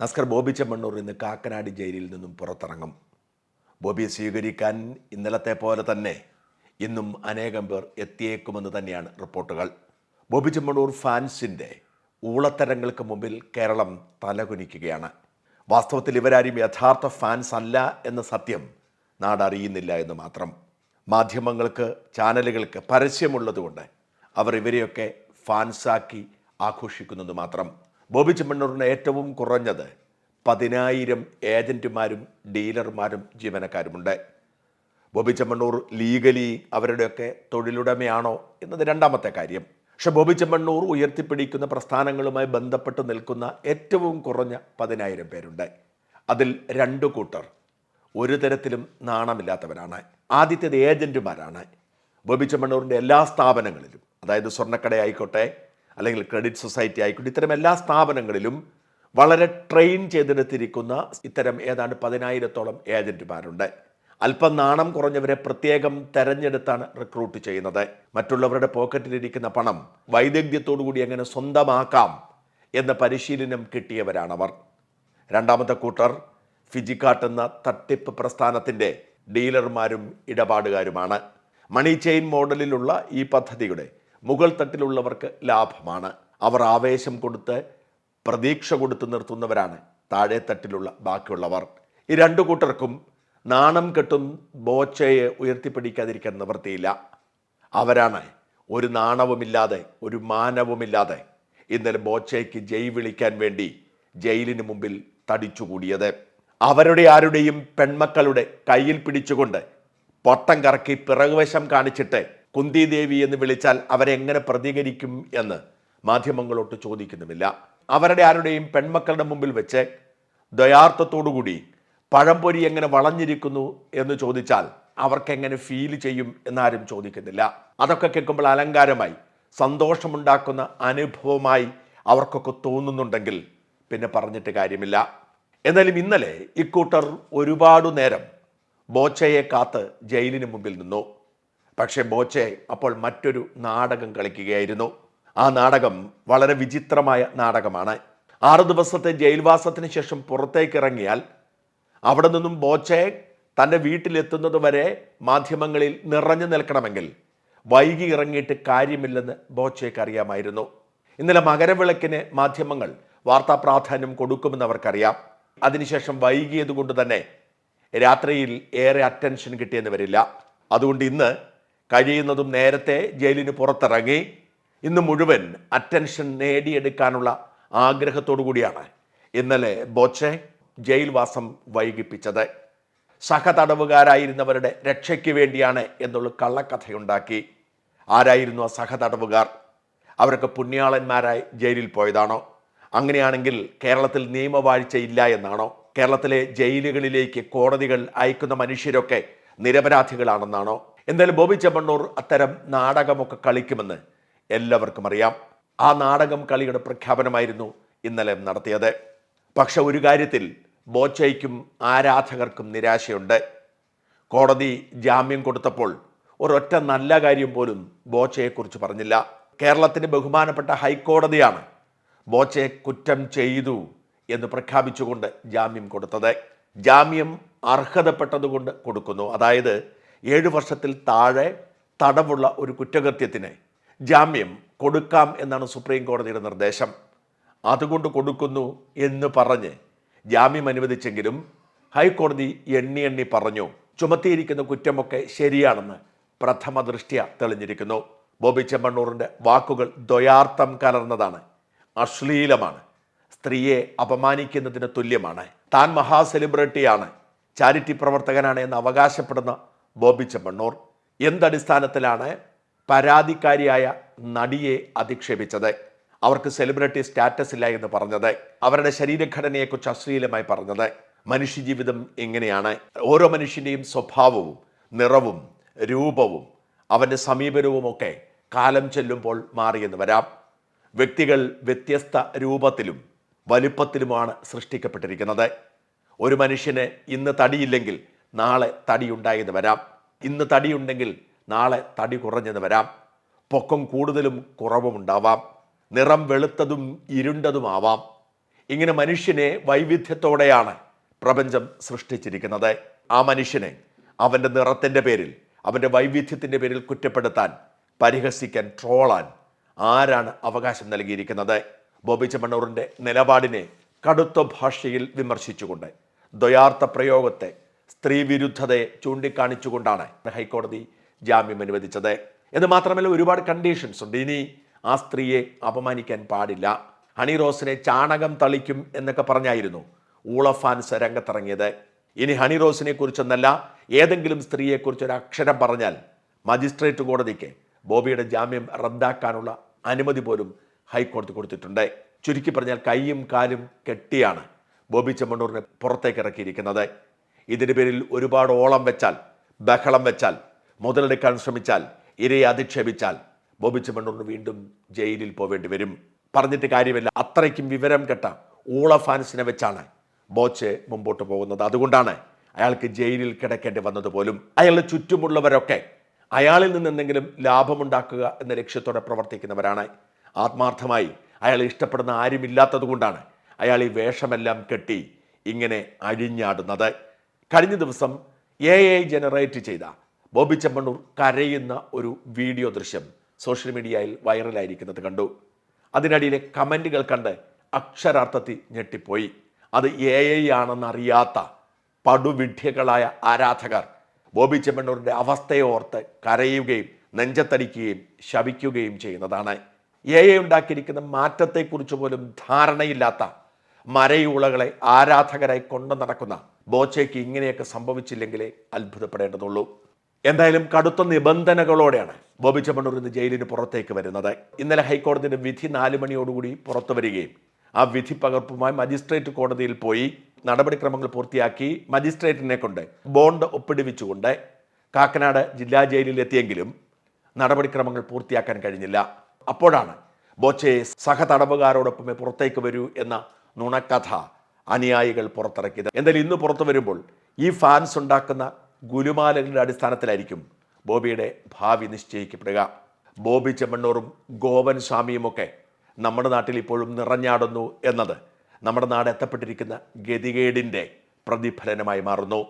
നസ്കർ ബോബി ചെമ്മണ്ണൂർ ഇന്ന് കാക്കനാട് ജയിലിൽ നിന്നും പുറത്തിറങ്ങും. ബോബിയെ സ്വീകരിക്കാൻ ഇന്നലത്തെ പോലെ തന്നെ ഇന്നും അനേകം പേർ എത്തിയേക്കുമെന്ന് തന്നെയാണ് റിപ്പോർട്ടുകൾ. ബോബി ചെമ്മണ്ണൂർ ഫാൻസിന്റെ ഊളത്തരങ്ങൾക്ക് മുമ്പിൽ കേരളം തലകുനിക്കുകയാണ്. വാസ്തവത്തിൽ ഇവരാരും യഥാർത്ഥ ഫാൻസ് അല്ല എന്ന സത്യം നാടറിയുന്നില്ല എന്ന് മാത്രം. മാധ്യമങ്ങൾക്ക് ചാനലുകൾക്ക് പരസ്യമുള്ളതുകൊണ്ട് അവർ ഇവരെയൊക്കെ ഫാൻസാക്കി ആഘോഷിക്കുന്നത് മാത്രം. ബോബി ചെമ്മണ്ണൂരിന് ഏറ്റവും കുറഞ്ഞത് പതിനായിരം ഏജന്റുമാരും ഡീലർമാരും ജീവനക്കാരുമുണ്ട്. ബോബി ചെമ്മണ്ണൂർ ലീഗലി അവരുടെയൊക്കെ തൊഴിലുടമയാണോ എന്നത് രണ്ടാമത്തെ കാര്യം. പക്ഷെ ബോബി ചെമ്മണ്ണൂർ ഉയർത്തിപ്പിടിക്കുന്ന പ്രസ്ഥാനങ്ങളുമായി ബന്ധപ്പെട്ട് നിൽക്കുന്ന ഏറ്റവും കുറഞ്ഞ പതിനായിരം പേരുണ്ട്. അതിൽ രണ്ടു കൂട്ടർ ഒരു തരത്തിലും നാണമില്ലാത്തവരാണ്. ആദ്യത്തേത് ഏജന്റുമാരാണ്. ബോബി ചെമ്മണ്ണൂരിന്റെ എല്ലാ സ്ഥാപനങ്ങളിലും അതായത് സ്വർണക്കട ആയിക്കോട്ടെ അല്ലെങ്കിൽ ക്രെഡിറ്റ് സൊസൈറ്റി ആയിക്കോട്ടെ ഇത്തരം എല്ലാ സ്ഥാപനങ്ങളിലും വളരെ ട്രെയിൻ ചെയ്തെടുത്തിരിക്കുന്ന ഇത്തരം ഏതാണ്ട് പതിനായിരത്തോളം ഏജന്റുമാരുണ്ട്. അല്പം നാണം കുറഞ്ഞവരെ പ്രത്യേകം തെരഞ്ഞെടുത്താണ് റിക്രൂട്ട് ചെയ്യുന്നത്. മറ്റുള്ളവരുടെ പോക്കറ്റിലിരിക്കുന്ന പണം വൈദഗ്ധ്യത്തോടുകൂടി എങ്ങനെ സ്വന്തമാക്കാം എന്ന പരിശീലനം കിട്ടിയവരാണവർ. രണ്ടാമത്തെ കൂട്ടർ ഫിജിക്കാട്ട് എന്ന തട്ടിപ്പ് പ്രസ്ഥാനത്തിന്റെ ഡീലർമാരും ഇടപാടുകാരുമാണ്. മണി ചെയിൻ മോഡലിലുള്ള ഈ പദ്ധതിയുടെ മുകൾ തട്ടിലുള്ളവർക്ക് ലാഭമാണ്. അവർ ആവേശം കൊടുത്ത് പ്രതീക്ഷ കൊടുത്ത് നിർത്തുന്നവരാണ് താഴെ തട്ടിലുള്ള ബാക്കിയുള്ളവർ. ഈ രണ്ടു കൂട്ടർക്കും നാണം കെട്ടും ബോച്ചയെ ഉയർത്തിപ്പിടിക്കാതിരിക്കാൻ നിവൃത്തിയില്ല. അവരാണ് ഒരു നാണവുമില്ലാതെ ഒരു മാനവുമില്ലാതെ ഇന്നലെ ബോച്ചയ്ക്ക് ജയ് വിളിക്കാൻ വേണ്ടി ജയിലിന് മുമ്പിൽ തടിച്ചുകൂടിയത്. അവരുടെ ആരുടെയും പെൺമക്കളുടെ കയ്യിൽ പിടിച്ചുകൊണ്ട് പൊട്ടം കറക്കി പിറകുവശം കാണിച്ചിട്ട് കുന്തി ദേവി എന്ന് വിളിച്ചാൽ അവരെങ്ങനെ പ്രതികരിക്കും എന്ന് മാധ്യമങ്ങളോട്ട് ചോദിക്കുന്നുമില്ല. അവരുടെ ആരുടെയും പെൺമക്കളുടെ മുമ്പിൽ വെച്ച് ദയാർത്ഥത്തോടുകൂടി പഴംപൊരി എങ്ങനെ വളഞ്ഞിരിക്കുന്നു എന്ന് ചോദിച്ചാൽ അവർക്ക് എങ്ങനെ ഫീൽ ചെയ്യും എന്നാരും ചോദിക്കുന്നില്ല. അതൊക്കെ കേൾക്കുമ്പോൾ അലങ്കാരമായി സന്തോഷമുണ്ടാക്കുന്ന അനുഭവമായി അവർക്കൊക്കെ തോന്നുന്നുണ്ടെങ്കിൽ പിന്നെ പറഞ്ഞിട്ട് കാര്യമില്ല. എന്നാലും ഇന്നലെ ഇക്കൂട്ടർ ഒരുപാട് നേരം ബോച്ചയെ കാത്ത് ജയിലിന് മുമ്പിൽ നിന്നു. പക്ഷേ ബോച്ചെ അപ്പോൾ മറ്റൊരു നാടകം കളിക്കുകയായിരുന്നു. ആ നാടകം വളരെ വിചിത്രമായ നാടകമാണ്. ആറ് ദിവസത്തെ ജയിൽവാസത്തിന് ശേഷം പുറത്തേക്ക് ഇറങ്ങിയാൽ അവിടെ നിന്നും ബോച്ചെ തന്റെ വീട്ടിലെത്തുന്നത് വരെ മാധ്യമങ്ങളിൽ നിറഞ്ഞു നിൽക്കണമെങ്കിൽ വൈകി ഇറങ്ങിയിട്ട് കാര്യമില്ലെന്ന് ബോച്ചയ്ക്ക് അറിയാമായിരുന്നു. ഇന്നലെ മകരവിളക്കിന് മാധ്യമങ്ങൾ വാർത്താ പ്രാധാന്യം കൊടുക്കുമെന്ന് അവർക്കറിയാം. അതിനുശേഷം വൈകിയത് കൊണ്ട് തന്നെ രാത്രിയിൽ ഏറെ അറ്റൻഷൻ കിട്ടിയെന്ന് വരില്ല. അതുകൊണ്ട് ഇന്ന് കഴിയുന്നതും നേരത്തെ ജയിലിന് പുറത്തിറങ്ങി ഇന്ന് മുഴുവൻ അറ്റൻഷൻ നേടിയെടുക്കാനുള്ള ആഗ്രഹത്തോടു കൂടിയാണ് ഇന്നലെ ബോച്ചെ ജയിൽവാസം വൈകിപ്പിച്ചത്. സഹതടവുകാരായിരുന്നവരുടെ രക്ഷയ്ക്ക് വേണ്ടിയാണ് എന്നുള്ള കള്ളക്കഥയുണ്ടാക്കി. ആരായിരുന്നു ആ സഹതടവുകാർ? അവരൊക്കെ പുണ്യാളന്മാരായി ജയിലിൽ പോയതാണോ? അങ്ങനെയാണെങ്കിൽ കേരളത്തിൽ നിയമവാഴ്ച ഇല്ല എന്നാണോ? കേരളത്തിലെ ജയിലുകളിലേക്ക് കോടതികൾ അയക്കുന്ന മനുഷ്യരൊക്കെ നിരപരാധികളാണെന്നാണോ? എന്തായാലും ബോബി ചെമ്മണ്ണൂർ അത്തരം നാടകമൊക്കെ കളിക്കുമെന്ന് എല്ലാവർക്കും അറിയാം. ആ നാടകം കളിയുടെ പ്രഖ്യാപനമായിരുന്നു ഇന്നലെ നടത്തിയത്. പക്ഷെ ഒരു കാര്യത്തിൽ ബോച്ചയ്ക്കും ആരാധകർക്കും നിരാശയുണ്ട്. കോടതി ജാമ്യം കൊടുത്തപ്പോൾ ഒരൊറ്റ നല്ല കാര്യം പോലും ബോച്ചയെക്കുറിച്ച് പറഞ്ഞില്ല. കേരളത്തിന് ബഹുമാനപ്പെട്ട ഹൈക്കോടതിയാണ് ബോച്ചയെ കുറ്റം ചെയ്തു എന്ന് പ്രഖ്യാപിച്ചുകൊണ്ട് ജാമ്യം കൊടുത്തത്. ജാമ്യം അർഹതപ്പെട്ടതുകൊണ്ട് കൊടുക്കുന്നു. അതായത് ഏഴു വർഷത്തിൽ താഴെ തടവുള്ള ഒരു കുറ്റകൃത്യത്തിന് ജാമ്യം കൊടുക്കാം എന്നാണ് സുപ്രീം കോടതിയുടെ നിർദ്ദേശം. അതുകൊണ്ട് കൊടുക്കുന്നു എന്ന് പറഞ്ഞ് ജാമ്യം അനുവദിച്ചെങ്കിലും ഹൈക്കോടതി എണ്ണി എണ്ണി പറഞ്ഞു ചുമത്തിയിരിക്കുന്ന കുറ്റമൊക്കെ ശരിയാണെന്ന് പ്രഥമ ദൃഷ്ട്യ തെളിഞ്ഞിരിക്കുന്നു. ബോബി ചെമ്മണ്ണൂറിന്റെ വാക്കുകൾ ദ്വയാർത്ഥം കലർന്നതാണ് അശ്ലീലമാണ് സ്ത്രീയെ അപമാനിക്കുന്നതിന് തുല്യമാണ് താൻ മഹാ സെലിബ്രിറ്റിയാണ് ചാരിറ്റി പ്രവർത്തകനാണ് എന്ന് അവകാശപ്പെടുന്ന ബോബി ചെമ്മണ്ണൂർ എന്തടിസ്ഥാനത്തിലാണ് പരാതിക്കാരിയായ നടിയെ അധിക്ഷേപിച്ചത്. അവർക്ക് സെലിബ്രിറ്റി സ്റ്റാറ്റസ് ഇല്ല എന്ന് പറഞ്ഞത്. അവരുടെ ശരീരഘടനയെക്കുറിച്ച് അശ്ലീലമായി പറഞ്ഞത്. മനുഷ്യജീവിതം എങ്ങനെയാണ്? ഓരോ മനുഷ്യന്റെയും സ്വഭാവവും നിറവും രൂപവും അവന്റെ സമീപനവുമൊക്കെ കാലം ചെല്ലുമ്പോൾ മാറിയെന്ന് വരാം. വ്യക്തികൾ വ്യത്യസ്ത രൂപത്തിലും വലുപ്പത്തിലുമാണ് സൃഷ്ടിക്കപ്പെട്ടിരിക്കുന്നത്. ഒരു മനുഷ്യന് ഇന്ന് തടിയില്ലെങ്കിൽ നാളെ തടിയുണ്ടായെന്ന് വരാം. ഇന്ന് തടിയുണ്ടെങ്കിൽ നാളെ തടി കുറഞ്ഞെന്ന് വരാം. പൊക്കം കൂടുതലും കുറവും ഉണ്ടാവാം. നിറം വെളുത്തതും ഇരുണ്ടതുമാവാം ഇങ്ങനെ മനുഷ്യനെ വൈവിധ്യത്തോടെയാണ് പ്രപഞ്ചം സൃഷ്ടിച്ചിരിക്കുന്നത്. ആ മനുഷ്യനെ അവന്റെ നിറത്തിന്റെ പേരിൽ അവന്റെ വൈവിധ്യത്തിന്റെ പേരിൽ കുറ്റപ്പെടുത്താൻ പരിഹസിക്കാൻ ട്രോളാൻ ആരാണ് അവകാശം നൽകിയിരിക്കുന്നത്? ബോബി ചെമ്മണ്ണൂറിന്റെ നിലപാടിനെ കടുത്ത ഭാഷയിൽ വിമർശിച്ചുകൊണ്ട് ദ്വയാർത്ഥ പ്രയോഗത്തെ സ്ത്രീ വിരുദ്ധതയെ ചൂണ്ടിക്കാണിച്ചുകൊണ്ടാണ് ഹൈക്കോടതി ജാമ്യം അനുവദിച്ചത്. എന്ന് മാത്രമല്ല ഒരുപാട് കണ്ടീഷൻസ് ഉണ്ട്. ഇനി ആ സ്ത്രീയെ അപമാനിക്കാൻ പാടില്ല. ഹണി റോസിനെ ചാണകം തളിക്കും എന്നൊക്കെ പറഞ്ഞായിരുന്നു ഊളഫാൻസ് രംഗത്തിറങ്ങിയത്. ഇനി ഹണി റോസിനെ കുറിച്ചൊന്നല്ല ഏതെങ്കിലും സ്ത്രീയെക്കുറിച്ച് ഒരു അക്ഷരം പറഞ്ഞാൽ മജിസ്ട്രേറ്റ് കോടതിക്ക് ബോബിയുടെ ജാമ്യം റദ്ദാക്കാനുള്ള അനുമതി പോലും ഹൈക്കോടതി കൊടുത്തിട്ടുണ്ട്. ചുരുക്കി പറഞ്ഞാൽ കൈയും കാലും കെട്ടിയാണ് ബോബി ചെമ്മണ്ണൂരിനെ പുറത്തേക്ക് ഇറക്കിയിരിക്കുന്നത്. ഇതിന് പേരിൽ ഒരുപാട് ഓളം വെച്ചാൽ ബഹളം വെച്ചാൽ മുതലെടുക്കാൻ ശ്രമിച്ചാൽ ഇരയെ അധിക്ഷേപിച്ചാൽ ബോബി മണ്ണൂർ വീണ്ടും ജയിലിൽ പോവേണ്ടി വരും. പറഞ്ഞിട്ട് കാര്യമില്ല. അത്രയ്ക്കും വിവരം കെട്ട ഊള ഫാൻസിനെ വെച്ചാണ് ബോച്ച് മുമ്പോട്ട് പോകുന്നത്. അതുകൊണ്ടാണ് അയാൾക്ക് ജയിലിൽ കിടക്കേണ്ടി വന്നത് പോലും. അയാളുടെ ചുറ്റുമുള്ളവരൊക്കെ അയാളിൽ നിന്ന് എന്തെങ്കിലും ലാഭമുണ്ടാക്കുക എന്ന ലക്ഷ്യത്തോടെ പ്രവർത്തിക്കുന്നവരാണ്. ആത്മാർത്ഥമായി അയാൾ ഇഷ്ടപ്പെടുന്ന ആരുമില്ലാത്തത് കൊണ്ടാണ് അയാൾ ഈ വേഷമെല്ലാം കെട്ടി ഇങ്ങനെ അഴിഞ്ഞാടുന്നത്. കഴിഞ്ഞ ദിവസം എ ഐ ജനറേറ്റ് ചെയ്ത ബോബി ചെമ്മണ്ണൂർ കരയുന്ന ഒരു വീഡിയോ ദൃശ്യം സോഷ്യൽ മീഡിയയിൽ വൈറലായിരിക്കുന്നത് കണ്ടു. അതിനിടയിലെ കമന്റുകൾ കണ്ട് അക്ഷരാർത്ഥത്തിൽ ഞെട്ടിപ്പോയി. അത് എ ഐ ആണെന്നറിയാത്ത പടുവിഡ്ഢികളായ ആരാധകർ ബോബി ചെമ്മണ്ണൂരിന്റെ അവസ്ഥയെ ഓർത്ത് കരയുകയും നെഞ്ചത്തടിക്കുകയും ശപിക്കുകയും ചെയ്യുന്നതാണ്. എ ഐ ഉണ്ടാക്കിയിരിക്കുന്ന മാറ്റത്തെക്കുറിച്ച് പോലും ധാരണയില്ലാത്ത മരയുളകളെ ആരാധകരായി കൊണ്ടു നടക്കുന്ന ബോച്ചയ്ക്ക് ഇങ്ങനെയൊക്കെ സംഭവിച്ചില്ലെങ്കിലേ അത്ഭുതപ്പെടേണ്ടതുള്ളൂ. എന്തായാലും കടുത്ത നിബന്ധനകളോടെയാണ് ബോബി ചെമ്മണ്ണൂർ ഇന്ന് ജയിലിന് പുറത്തേക്ക് വരുന്നത്. ഇന്നലെ ഹൈക്കോടതിയുടെ വിധി നാല് മണിയോടുകൂടി പുറത്തു വരികയും ആ വിധി പകർപ്പുമായി മജിസ്ട്രേറ്റ് കോടതിയിൽ പോയി നടപടിക്രമങ്ങൾ പൂർത്തിയാക്കി മജിസ്ട്രേറ്റിനെ കൊണ്ട് ബോണ്ട് ഒപ്പിടിവിച്ചുകൊണ്ട് കാക്കനാട് ജില്ലാ ജയിലിലെത്തിയെങ്കിലും നടപടിക്രമങ്ങൾ പൂർത്തിയാക്കാൻ കഴിഞ്ഞില്ല. അപ്പോഴാണ് ബോച്ചയെ സഹതടവുകാരോടൊപ്പമേ പുറത്തേക്ക് വരൂ എന്ന നുണക്കഥ അനുയായികൾ പുറത്തിറക്കിയത്. എന്തായാലും ഇന്ന് പുറത്തു വരുമ്പോൾ ഈ ഫാൻസ് ഉണ്ടാക്കുന്ന ഗുലുമാലകളുടെ അടിസ്ഥാനത്തിലായിരിക്കും ബോബിയുടെ ഭാവി നിശ്ചയിക്കപ്പെടുക. ബോബി ചെമ്മണ്ണൂറും ഗോവൻ സ്വാമിയുമൊക്കെ നമ്മുടെ നാട്ടിൽ ഇപ്പോഴും നിറഞ്ഞാടുന്നു എന്നത് നമ്മുടെ നാട് എത്തപ്പെട്ടിരിക്കുന്ന ഗതികേടിന്റെ പ്രതിഫലനമായി മാറുന്നു.